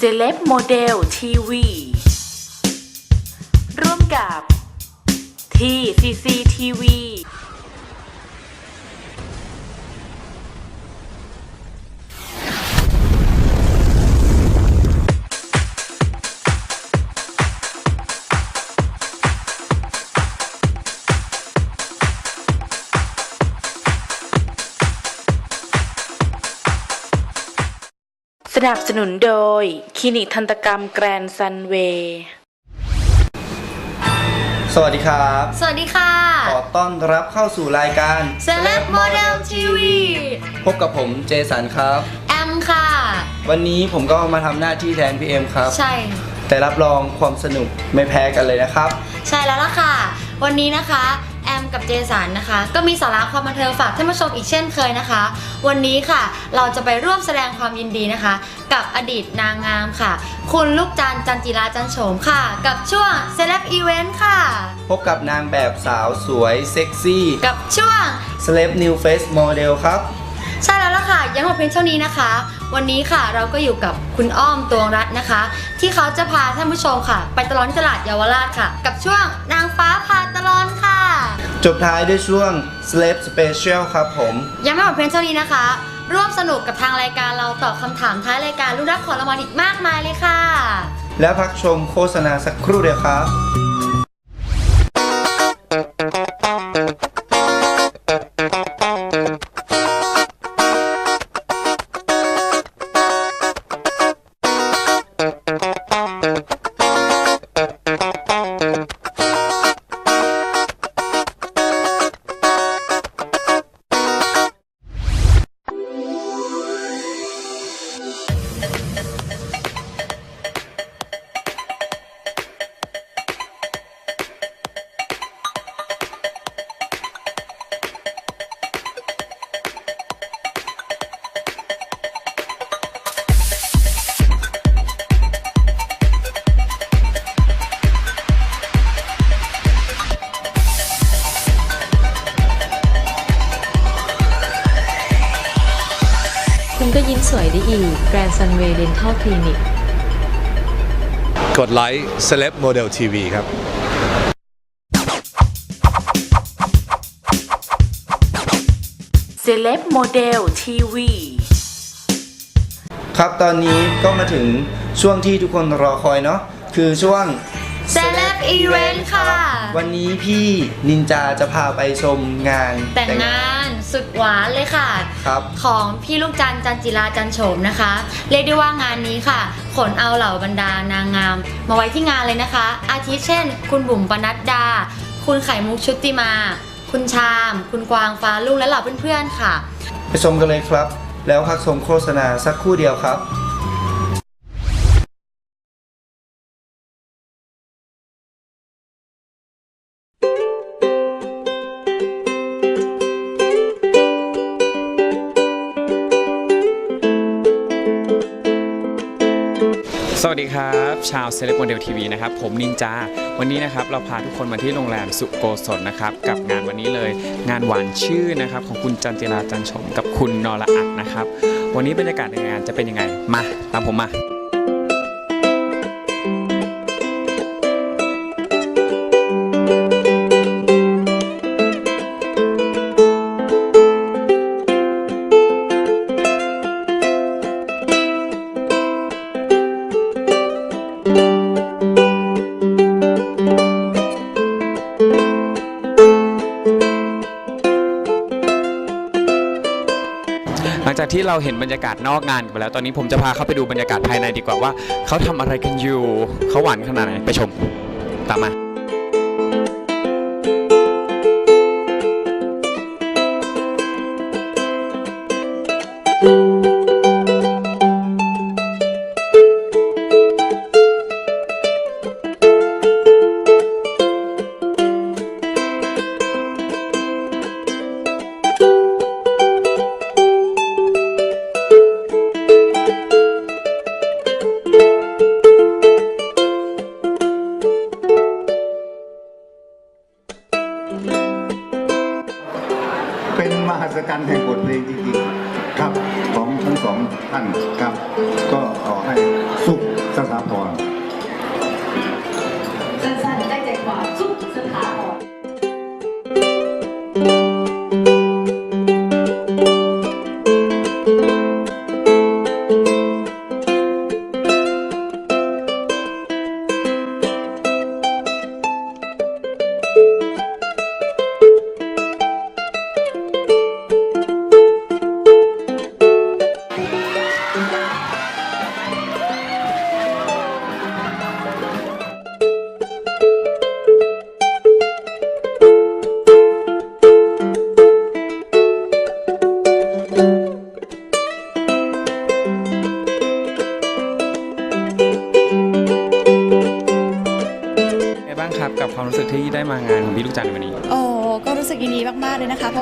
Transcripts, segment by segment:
เซเลบโมเดลทีวีร่วมกับทีซี นับสนุนโดย คลินิกทันตกรรมแกรนซันเวย์ สวัสดีครับ สวัสดีค่ะ ขอต้อนรับเข้าสู่รายการ Celeb Model TV พบกับผมเจสันครับ แอมค่ะ วันนี้ผมก็มาทำหน้าที่แทนพี่เอ็มครับ ใช่ แต่รับรองความสนุกไม่แพ้กันเลยนะครับ ใช่แล้วล่ะค่ะ วันนี้นะคะ แอมกับเจสันนะคะ ก็มีสาระความบันเทิงฝากท่านผู้ชมอีกเช่นเคยนะคะ วันนี้ค่ะ เราจะไปร่วมแสดงความยินดีนะคะ กับอดีตนางงามค่ะ คุณลูกจันทร์จันจิราจันโฉมค่ะ กับช่วง Celeb Event ค่ะ พบกับนางแบบสาวสวยเซ็กซี่ กับช่วง Celeb New Face Model ครับ ใช่แล้วล่ะค่ะ ยังหมดเพียงเท่านี้นะคะ วันนี้ค่ะเราก็อยู่กับคุณอ้อมตวงรัตน์นะคะ ที่เขาจะพาท่านผู้ชมค่ะ ไปตลอดที่ตลาดเยาวราชค่ะ กับช่วงนางฟ้าพาตลอดค่ะ จบท้ายด้วยช่วง Celeb Special ครับผม ยังไม่หมดเพียงเท่านี้นะคะ ร่วมสนุกกับทางรายการเราตอบคำถามท้ายรายการรู้รักของรางวัลอีกมากมายเลยค่ะ แล้วพักชมโฆษณาสักครู่เดียวครับ คุณก็ยิ้มสวยได้อีก Grand Sunway Dental Clinic กดไลค์ Celeb Model TV ครับเซเลบโมเดลทีวีครับตอนนี้ก็มาถึงช่วงที่ทุกคนรอคอยเนาะคือช่วง Celeb Event ค่ะ วันนี้พี่นินจาจะพาไปชมงานแต่งงาน สุดหวานเลยค่ะ ครับ ของพี่ลูกจันทร์จันจิราจันโฉมนะคะ เรียกได้ว่างานนี้ค่ะ ขนเอาเหล่าบรรดานางงาม มาไว้ที่งานเลยนะคะ อาทิเช่น คุณบุ๋มปนัดดา คุณไข่มุกชุติมา คุณชาม คุณกวางฟ้าลุงและเหล่าเพื่อนๆค่ะ ไปชมกันเลยครับ แล้วพักชมโฆษณาสักครู่เดียวครับ ชาวเซเลบโมเดลทีวีนะครับ ผมนินจา วันนี้นะครับ เราพาทุกคนมาที่โรงแรมสุโกศลนะครับ กับงานวันนี้เลย งานหวานชื่อนะครับ ของคุณจันจิราจันชม กับคุณนรอัดนะครับ วันนี้บรรยากาศในงานจะเป็นยังไง มา ตามผมมา ที่เราเห็นบรรยากาศนอกงานไปแล้ว ตอนนี้ผมจะพาเข้าไปดูบรรยากาศภายในดีกว่าว่าเขาทำอะไรกันอยู่เขาหวานขนาดไหนไปชมตามมา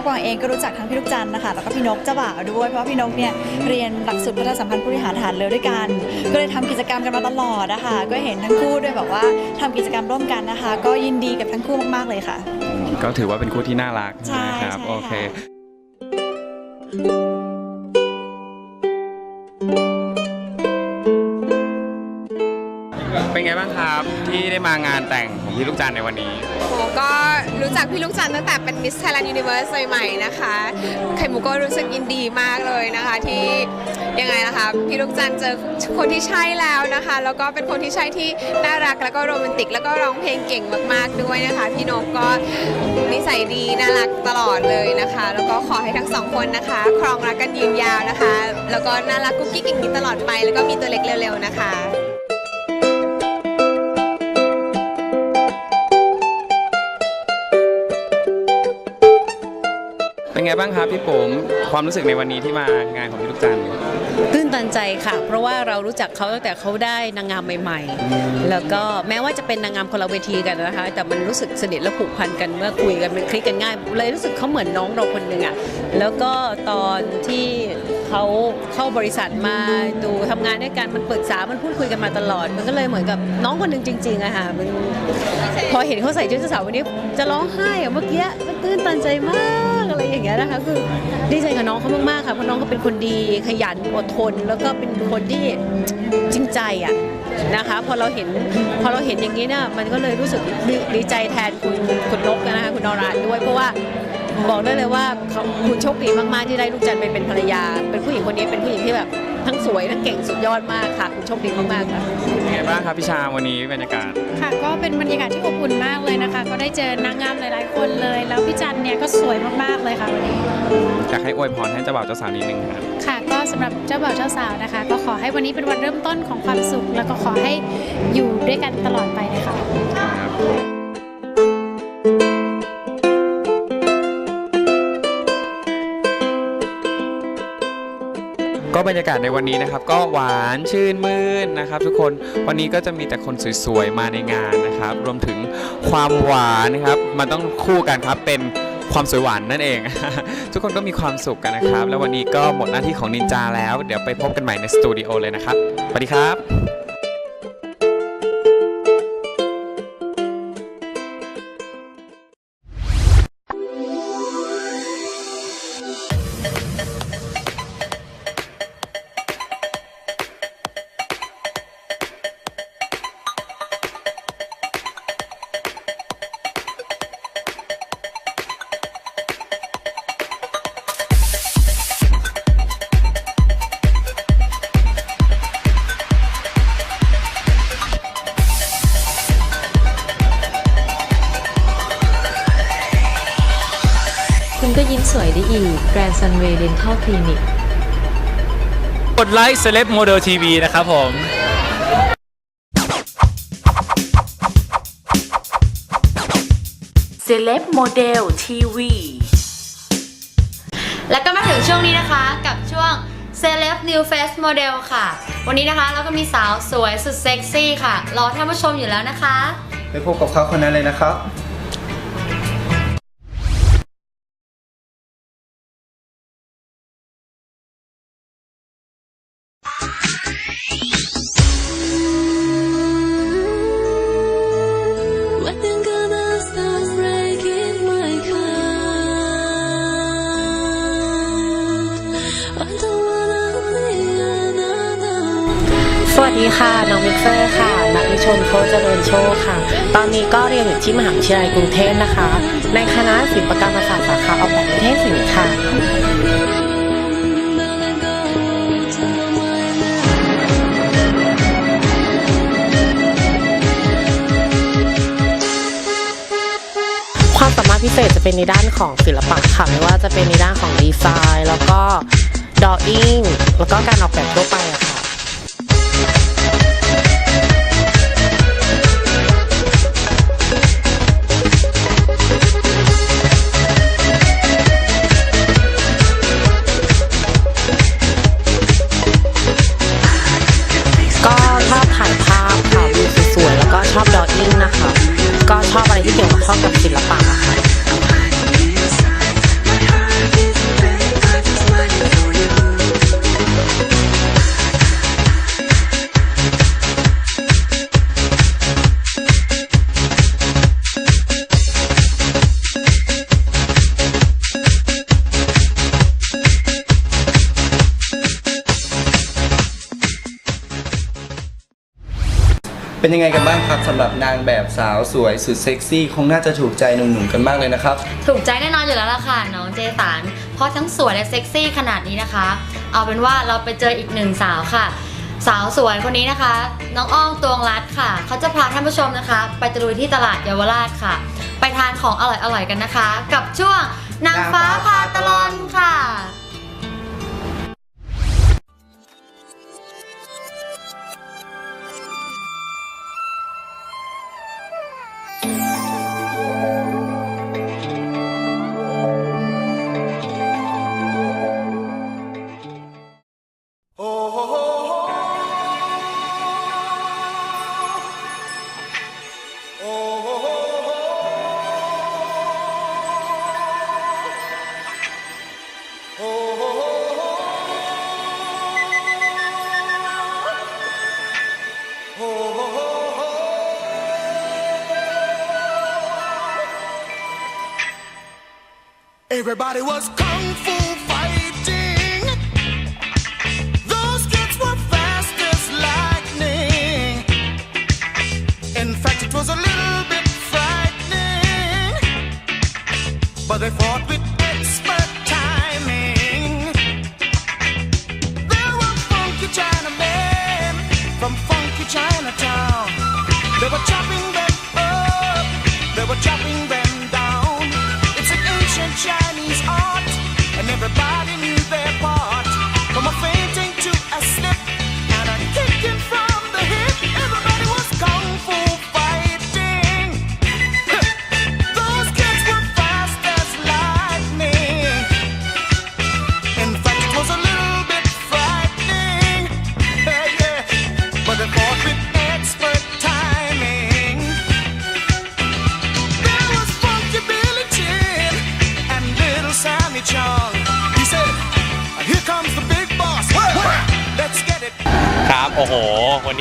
กวางเองก็รู้จักทั้งพี่ลูกจันทร์นะคะแล้วก็พี่นกเจ้าบ่าวด้วย เพราะว่าพี่นกเนี่ยเรียนหลักสูตรพัฒนาสัมพันธ์ผู้บริหารฐานเรือด้วยกัน ก็เลยทำกิจกรรมกันมาตลอดนะคะก็เห็นทั้งคู่ด้วยแบบว่าทำกิจกรรมร่วมกันนะคะ ก็ยินดีกับทั้งคู่มากๆเลยค่ะ ก็ถือว่าเป็นคู่ที่น่ารักใช่นะครับใช่โอเค ไงบ้างครับ ที่ได้มางานแต่งของพี่ลูกจันทร์ในวันนี้ โหก็รู้จักพี่ลูกจันทร์ตั้งแต่เป็นมิส s ท i แลนด์ยูนิเว r ร์สใหม่ๆนะคะ ไข่มุกก็รู้สึกยินดีมากเลยนะคะที่ยังไงนะคะพี่ลูกจันทร์เจอคนที่ใช่แล้วนะคะ แล้วก็เป็นคนที่ใช่ที่น่ารักแล้วก็โรแมนติก แล้วก็ร้องเพลงเก่งมากๆด้วยนะคะ พี่นกก็นิสัยดีน่ารักตลอดเลยนะคะ แล้วก็ขอให้ทั้งสองคนนะคะ ครองรักกันยืนยาวนะคะ แล้วก็น่ารักกุ๊กกิ๊กอย่างนี้ตลอดไป แล้วก็มีตัวเล็กเร็วๆนะคะ ไงบ้างครับพี่ผมความรู้สึกในวันนี้ที่มางานของพี่ลูกจันทร์ ตื้นตันใจค่ะ เพราะว่าเรารู้จักเขาตั้งแต่เขาได้นางงามใหม่ๆ แล้วก็แม้ว่าจะเป็นนางงามคนละเวทีกันนะคะ แต่มันรู้สึกสนิทและผูกพันกันเมื่อคุยกันมันคลิกกันง่าย เลยรู้สึกเขาเหมือนน้องเราคนหนึ่งอะ่ะแล้วก็ตอนที่เขาเข้าบริษัทมาดูทำงานด้วยกันมันปรึกษามันพูดคุยกันมาตลอด มันก็เลยเหมือนกับน้องคนหนึ่งจริงๆอะค่ะมันพอเห็นเขาใส่ชุดเจ้าสาววันนี้จะร้องไห้อะเมื่อกี้มันตื้นตันใจมาก อะไรอย่างเงี้ยนะคะคือดีใจกับน้องเขามากๆค่ะเพราะน้องเขาเป็นคนดีขยันอดทน แล้วก็เป็นคนที่จริงใจอะนะคะพอเราเห็นพอเราเห็นอย่างนี้เนี่ยมันก็เลยรู้สึกดีใจแทนคุณคุณนกนะคะคุณนราด้วยเพราะว่าบอกได้เลยว่าเขาคุณโชคดีมากๆที่ได้ลูกจันทร์ไปเป็นภรรยา เป็นผู้หญิงคนนี้เป็นผู้หญิงที่แบบ ทั้งสวยทั้งเก่งสุดยอดมากค่ะ คุณโชคดีมากๆค่ะเป็นไงบ้างครับพี่ชาวันนี้บรรยากาศ ค่ะ ก็เป็นบรรยากาศที่อบอุ่นมากเลยนะคะ ก็ได้เจอนางงามหลายๆ คนเลย แล้วพี่จันเนี่ยก็สวยมากๆเลยค่ะวันนี้อยากให้อวยพรให้เจ้าบ่าวเจ้าสาวนิดนึงครับค่ะ ก็สำหรับเจ้าบ่าวเจ้าสาวนะคะ ก็ขอให้วันนี้เป็นวันเริ่มต้นของความสุข แล้วก็ขอให้อยู่ด้วยกันตลอดไปนะคะครับ รรยากาศในวันนี้นะครับ ก็หวานชื่นมื่นนะครับ ทุกคนวันนี้ก็จะมีแต่คนสวยๆมาในงานนะครับ รวมถึงความหวานนะครับมันต้องคู่กันครับเป็นความสวยหวานนั่นเอง ทุกคนก็มีความสุขกันนะครับ แล้ววันนี้ก็หมดหน้าที่ของนินจาแล้ว เดี๋ยวไปพบกันใหม่ในสตูดิโอเลยนะครับสวัสดีครับ ดไลค์เซเลบโมเดลทีวีนะครับผมเซเลบโมเดลทีวีแล้วก็มาถึงช่วงนี้นะคะกับช่วง Celeb New Face Model ค่ะ วันนี้นะคะเราก็มีสาวสวยสุดเซ็กซี่ค่ะ รอท่านผู้ชมอยู่แล้วนะคะ ไปพบกับเขาคนนั้นเลยนะครับ ที่มหาวิทยาลัยกรุงเทพนะคะ ในคณะศิลปกรรมศาสตร์สาขาออกแบบนิเทศศิลป์ค่ะความสามารถพิเศษจะเป็นในด้านของศิลปะค่ะไม่ว่าจะเป็นในด้านของดีไซน์ แล้วก็ดออิ่งแล้วก็การออกแบบทั่วไปอะ ที่เกี่ยวข้องกับศิลปะค่ะเป็นยังไงกัน สำหรับนางแบบสาวสวยสุดเซ็กซี่ คงน่าจะถูกใจหนุ่มๆกันมากเลยนะครับ ถูกใจแน่นอนอยู่แล้วล่ะค่ะน้องเจสันเพราะทั้งสวยและเซ็กซี่ขนาดนี้นะคะ เอาเป็นว่าเราไปเจออีกหนึ่งสาวค่ะ สาวสวยคนนี้นะคะ น้องอ้อมตวงรัตน์ค่ะ เขาจะพาท่านผู้ชมนะคะ ไปตะลุยที่ตลาดเยาวราชค่ะ ไปทานของอร่อยๆกันนะคะ กับช่วงนางฟ้าพา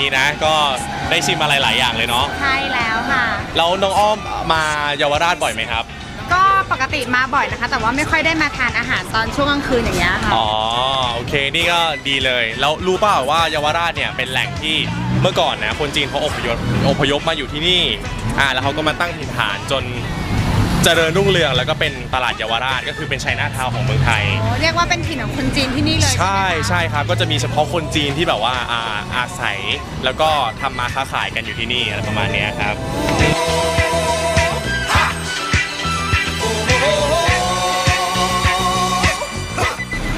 นนี้นะ ก็ได้ชิมอะไรหลายอย่างเลยเนาะใช่แล้วค่ะ แล้วน้องอ้อมมาเยาวราชบ่อยไหมครับ ก็ปกติมาบ่อยนะคะ แต่ว่าไม่ค่อยได้มาทานอาหารตอนช่วงกลางคืนอย่างเงี้ยค่ะ อ๋อโอเคนี่ก็ดีเลย แล้วรู้เปล่าว่าเยาวราชเนี่ยเป็นแหล่งที่เมื่อก่อนนะคนจีนเขาอพยพอพยพมาอยู่ที่นี่อ่าแล้วเขาก็มาตั้งถิ่นฐานจน เจริญรุ่งเรืองแล้วก็เป็นตลาดเยาวราชก็คือเป็นไชน่าทาวน์ของเมืองไทย โอ้เรียกว่าเป็นถิ่นของคนจีนที่นี่เลยใช่ใช่ครับก็จะมีเฉพาะคนจีนที่แบบว่าอาอาศัยแล้วก็ทำมาค้าขายกันอยู่ที่นี่อะไรประมาณเนี้ยครับ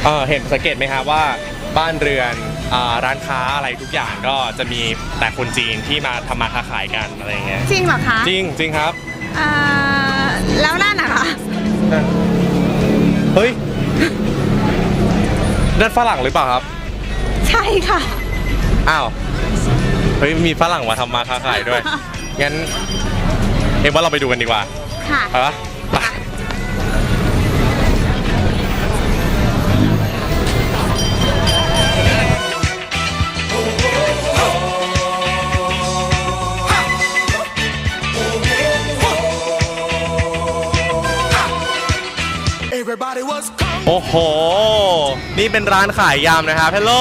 เออเห็นสังเกตไหมครับว่าบ้านเรือนอ่าร้านค้าอะไรทุกอย่างก็จะมีแต่คนจีนที่มาทำมาค้าขายกันอะไรอย่างเงี้ยจริงเหรอคะจริงจริงครับเอ่อ แล้วนั่นนะคะเฮ้ย นั่นฝรั่งหรือเปล่าครับ ใช่ค่ะ อ้าว เฮ้ย มีฝรั่งมาทำมาค้าขายด้วย งั้น เอ็มว่าเราไปดูกันดีกว่าค่ะ ไปปะ โอ้โห นี่เป็นร้านขายยำนะครับฮัลโหล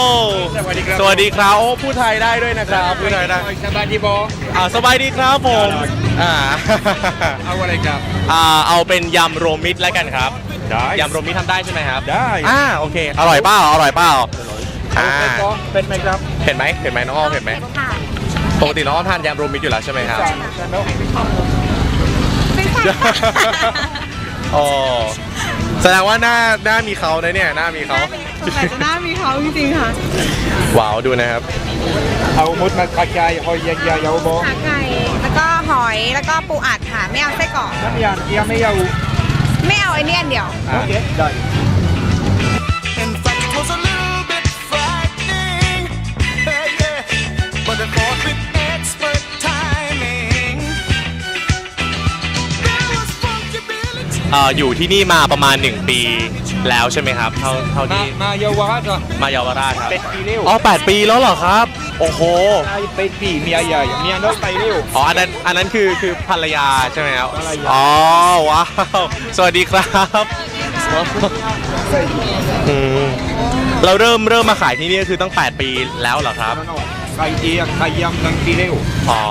สวัสดีครับ สวัสดีครับโอ้พูดไทยได้ด้วยนะครับพูดไทยได้สบายดีบออ่าสบายดีครับผมอ่าเอาอะไรครับอ่าเอาเป็นยำรวมมิตรแล้วกันครับได้ยำรวมมิตรทำได้ใช่ไหมครับได้อ่าโอเค อร่อยเปล่าอร่อยเปล่าอ่าเป็นก็เป็นไหมครับเห็นไหมเห็นไหมน้องอ้อมเห็นไหมค่ะปกติน้องอ้อมทานยำรวมมิตรอยู่แล้วใช่ไหมครับอ๋อ แสดงว่าหน้าหน้ามีเขานะเนี่ยหน้ามีเขาสงสัยจะหน้ามีเขาจริงๆค่ะว้าวดูนะครับ เอามุดมาคายายหอยยายายาวบอขาไก่แล้วก็หอยแล้วก็ปูอัดค่ะไม่เอาไส้กรอกน้ำยายังไม่เอาไม่เอาไอ้เนี่ยอันเดียว โอเคได้ อ่ออยู่ที่นี่มาประมาณ 1 ปีแล้วใช่ไหมครับ เท่าเท่ามาที่มาเยาวราชเหรอมาเยาวราชครับ เป็ดปีเร็วอ๋อ 8 ปีแล้วเหรอครับ โอ้โหใช่เป็ดปีเมียใหญ่เมียน้อยไปเร็ว อ๋อ อันนั้น อันนั้นคือ คือภรรยาใช่ไหมครับ ภรรยา อ๋อ ว้าว สวัสดีครับอืมเราเริ่ม เริ่มมาขายที่นี่ก็คือตั้ง 8 ปีแล้วเหรอครับไข่เจียวไข่ยำนังปีเร็ว อ๋อ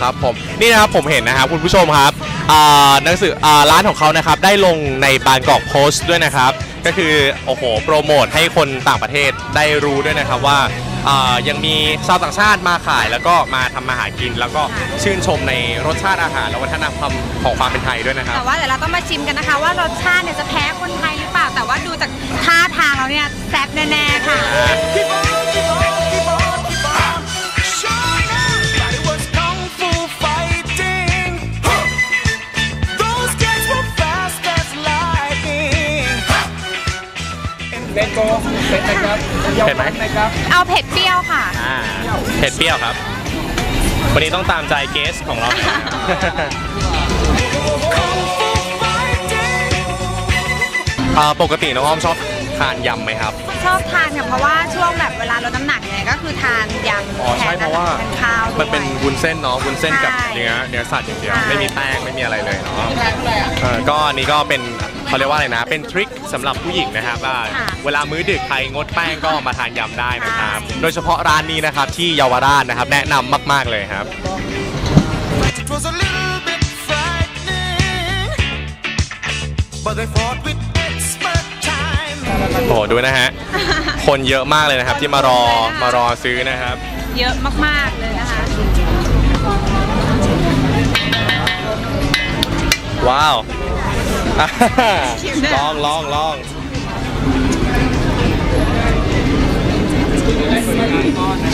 ครับผม นี่นะครับผมเห็นนะครับคุณผู้ชมครับอ่า หนังสืออร้านของเขานะครับได้ลงในบางกอกโพสต์ด้วยนะครับ ก็คือโอ้โหโปรโมทให้คนต่างประเทศได้รู้ด้วยนะครับว่าอ่ายังมีชาวต่างชาติมาขายแล้วก็มาทำมาหากิน แล้วก็ชื่นชมในรสชาติอาหารและวัฒนธรรมของความเป็นไทยด้วยนะครับ แต่ว่าเดี๋ยวเราต้องมาชิมกันนะคะ ว่ารสชาติเนี่ยจะแพ้คนไทยหรือเปล่า แต่ว่าดูจากท่าทางแล้วเนี่ยแซ่บแน่ๆค่ะ เป็ดโบเป็ดนะครับเยาวเห็นไหมราชนะครับเอาเผ็ดเปรี้ยวค่ะ อ่าเผ็ดเปรี้ยวครับ วันนี้ต้องตามใจเกสของเราอ่าปกติน้องอ้อมชอบทานยำไหมครับ ชอบทานค่ะเพราะว่าช่วงแบบเวลาลดน้ำหนักเนี่ยก็คือทานยำอ๋อ แทใช่นเพราะว่าทานข้าวด้วย มันเป็นวุ้นเส้นเนาะวุ้นเส้นกับใช่เนื้อเนื้อสัตว์อย่างเดียว ใช่ ไม่มีแป้งไม่มีอะไรเลยเนาะเออก็อันนี้ก็เป็น เขาเรียกว่าอะไรนะ เป็นทริคสำหรับผู้หญิงนะครับว่าเวลามื้อดึกใครงดแป้งก็มาทานยำได้นะครับ โดยเฉพาะร้านนี้นะครับที่เยาวราชนะครับ แนะนำมาก ๆเลยครับ It was a little bit frightening. But they fought with expert time. โอ้โหดูนะฮะ คนเยอะมากเลยนะครับ ที่มารอมารอซื้อนะครับ เยอะมากๆเลยนะคะ ว้าว ลองลองลอง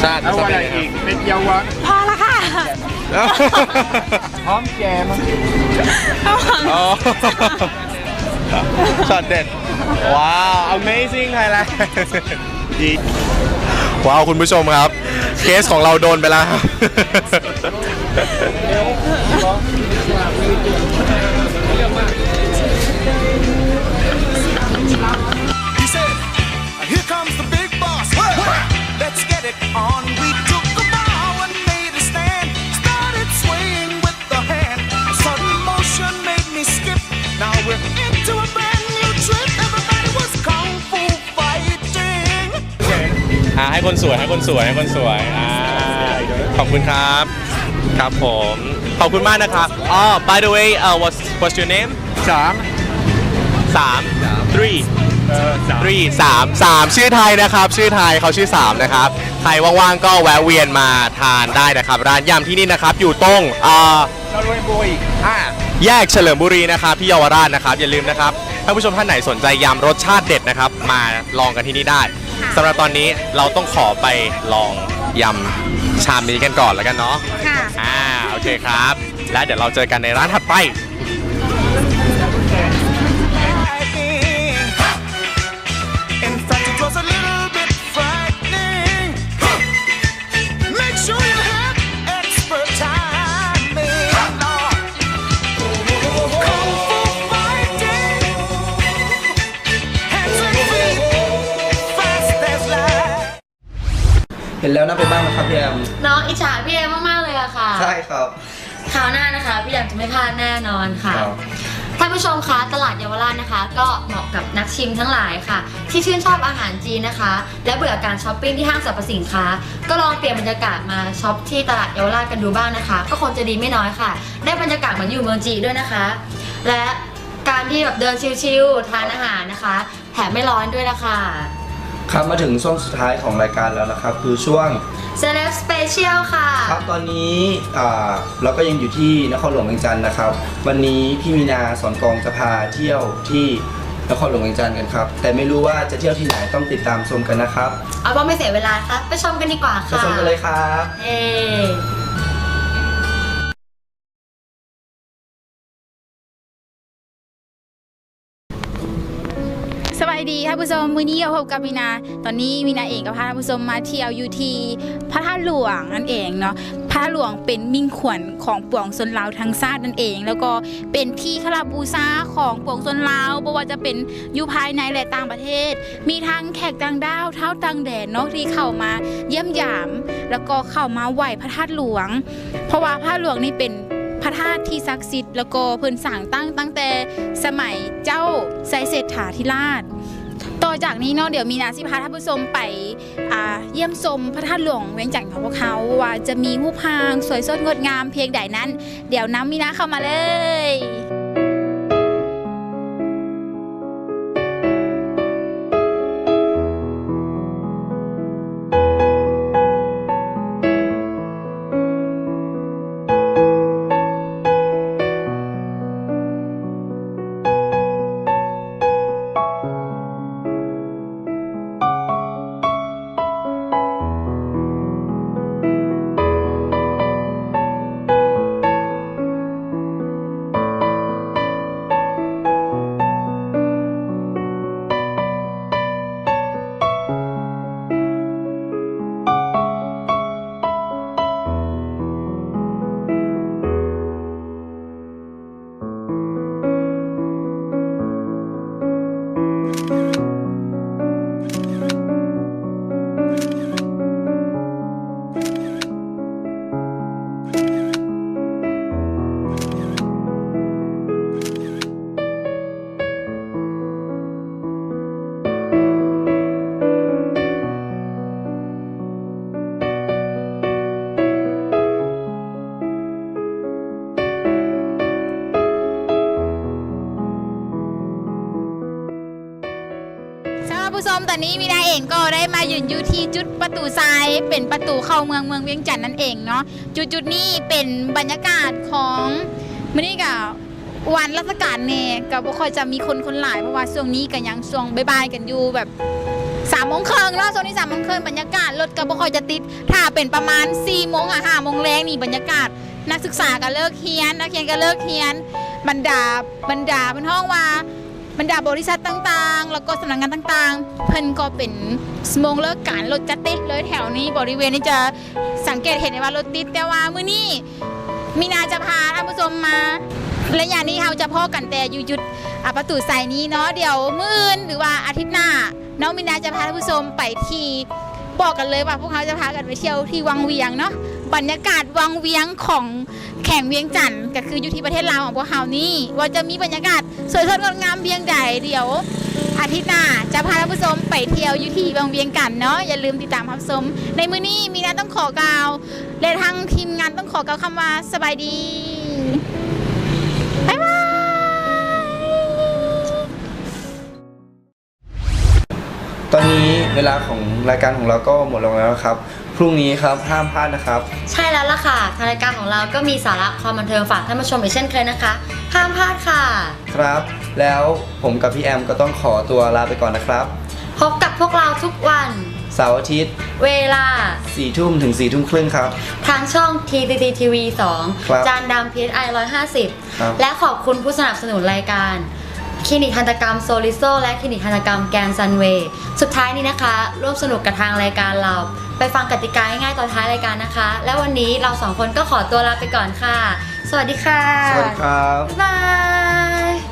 ชาติเอาอะไรอีกเป็ดเยาวราชพอละค่ะหอมแก้มอ๋อช็อตเด็ด ว้าว amazing Thailand ดีว้าว คุณผู้ชมครับ เคสของเราโดนไปแล้ว อ่าให้คนสวยให้คนสวยให้คนสวยอ่าขอบคุณครับ ครับผม ขอบคุณมากนะครับอ๋อ by the way uh, what's what's your name สามสาม three three สามสามชื่อไทยนะครับ ชื่อไทยเขาชื่อสามนะครับ ใครว่างๆก็แวะเวียนมาทานได้นะครับ ร้านยำที่นี่นะครับ อยู่ตรงอ่านรวยบุยอ่าแยกเฉลิมบุรีนะครับที่เยาวราชนะครับ อย่าลืมนะครับถ้าผู้ชมท่านไหนสนใจยำรสชาติเด็ดนะครับ มาลองกันที่นี่ได้สำหรับตอนนี้เราต้องขอไปลองยำชามนี้กันก่อนแล้วกันเนาะค่ะอ่าโอเคครับ แล้วเดี๋ยวเราเจอกันในร้านถัดไป เห็นแล้วน่าไปบ้างนะครับพี่แอมน้องอิจฉาพี่แอมมากๆเลยอะค่ะใช่ครับคราวหน้านะคะ พี่แอมจะไม่พลาดแน่นอนค่ะครับพท่านผู้ชมคะตลาดเยาวราชนะคะ ก็เหมาะกับนักชิมทั้งหลายค่ะ ที่ชื่นชอบอาหารจีนนะคะ และเบื่อการช้อปปิ้งที่ห้างสรรพสินค้า ก็ลองเปลี่ยนบรรยากาศมาช็อปที่ตลาดเยาวราชกันดูบ้างนะคะ ก็คงจะดีไม่น้อยค่ะ ได้บรรยากาศเหมือนอยู่เมืองจีนด้วยนะคะ และการที่แบบเดินชิลๆทานอาหารนะคะ แถมไม่ร้อนด้วยนะคะ ครับมาถึงช่วงสุดท้ายของรายการแล้วนะครับ คือช่วง เซเลบสเปเชียลค่ะ ครับตอนนี้อ่าเราก็ยังอยู่ที่นครหลวงเวียงจันทร์นะครับ วันนี้พี่มีนาสอนกองจะพาเที่ยวที่นครหลวงเวียงจันทร์กันครับ แต่ไม่รู้ว่าจะเที่ยวที่ไหนต้องติดตามชมกันนะครับเอาว่าไม่เสียเวลาค่ะไปชมกันดีกว่าไปค่ะชมกันเลยครับ เย้ วัสดีท่านผู้ชมมื้อนี้เราพบกับมีนา ตอนนี้มีนาเองกับพาท่านผู้ชมมาเที่ยวอยู่ที่พระธาตุหลวงนั่นเองเนาะพระธาตุหลวงเป็นมิ่งขวัญของปวงชนลาวทั้งชาตินั่นเอง แล้วก็เป็นที่คาราบูชาของปวงชนลาวไม่ว่าจะเป็นอยู่ภายในและต่างประเทศ มีทั้งแขกต่างดาวเท้าต่างแดนเนาะที่เข้ามาเยี่ยมยาม แล้วก็เข้ามาไหว้พระธาตุหลวง เพราะว่าพระธาตุหลวงนี่เป็นพระธาตุที่ศักดิ์สิทธิ์แล้วก็เพิ่นสร้างตั้งตั้งแต่สมัยเจ้าไซเศรษฐาธิราช อจากนี้เนาะเดี๋ยวมีนาสิพาท่านผู้ชมไปเยี่ยมชมพระธาตุหลวงเวียงจันทร์ของพวกเขาว่าจะมีหูพรางสวยสดงดงามเพียงใดนั้น เดี๋ยวน้ำมีนาเข้ามาเลย ผู้ชมตอนนี้มีนาเองก็ได้มายืนอยู่ที่จุดประตูทรายเป็นประตูเข้าเมืองเมืองเวียงจันทร์นั่นเองเนาะจุดจุดนี้เป็นบรรยากาศของมื้อนี้กับวันราชการเนี่ยก็บ่ค่อยจะมีคนคนหลายเพราะว่าช่วงนี้ก็ยังช่วงบ่ายๆกันอยู่แบบสามโมงครึ่งเนาะช่วงนี้สามโมงครึ่งบรรยากาศรถก็บ่ค่อยจะติด ถ้าเป็นประมาณ4ี่โมงอะห้าโมงแรงนี่บรรยากาศ นักศึกษาก็เลิกเรียนนักเรียนก็เลิกเรียน บรรดาบรรดาเป็นห้องว่า รรดาบริษัทต่างๆ แล้วก็สำนักงานต่างๆ เพิ่นก็เป็นสมงเลิกการรถจะติดเลยแถวนี้บริเวณนี้จะสังเกตเห็นได้ว่ารถติดแต่ว่ามื้อนี้มีนาจะพาท่านผู้ชมมาระยะนี้เราจะพ่อกันแต่อยู่จุดประตูใส่นี้เนาะเดี๋ยวมื้ออื่นหรือว่าอาทิตย์หน้า น้องมีนาจะพาท่านผู้ชมไปที่บอกกันเลยว่าพวกเขาจะพากันไปเที่ยวที่วังเวียงเนาะบรรยากาศวังเวียงของแข่งเวียงจันทร์ก็คืออยู่ที่ประเทศลาวของพวกเขานี่ว่าจะมีบรรยากาศ สวยสดงดงามเพียงใดเดี๋ยว อาทิตย์หน้าจะพาท่านผู้ชมไปเที่ยวอยู่ที่วังเวียงกันเนาะอย่าลืมติดตามรับชมในมื้อนี้มีนาต้องขอกล่าว และทางทีมงานต้องขอกล่าวคำว่าสบายดีบ๊ายบายตอนนี้เวลาของรายการของเราก็หมดลงแล้วครับ พรุ่งนี้ครับห้ามพลาดนะครับ ใช่แล้วล่ะค่ะทางรายการของเราก็มีสาระความบันเทิงฝากท่านผู้ชมอีกเช่นเคยนะคะ ห้ามพลาดค่ะ ครับ แล้วผมกับพี่แอมก็ต้องขอตัวลาไปก่อนนะครับพบกับพวกเราทุกวัน เสาร์อาทิตย์ เวลา4ทุ่มถึง4ทุ่มครึ่งครับ ทางช่อง TTT TV ครับ2จานดำ PSI 150ครับและขอบคุณผู้สนับสนุนรายการคลินิกทันตกรรมโซลิโซและคลินิกทันตกรรมแกนซันเวย์สุดท้ายนี้นะคะ ร่วมสนุกกับทางรายการเรา ไปฟังกติกาง่ายๆตอนท้ายรายการนะคะ และวันนี้เราสองคนก็ขอตัวลาไปก่อนค่ะ สวัสดีค่ะ สวัสดีครับ บ๊ายบาย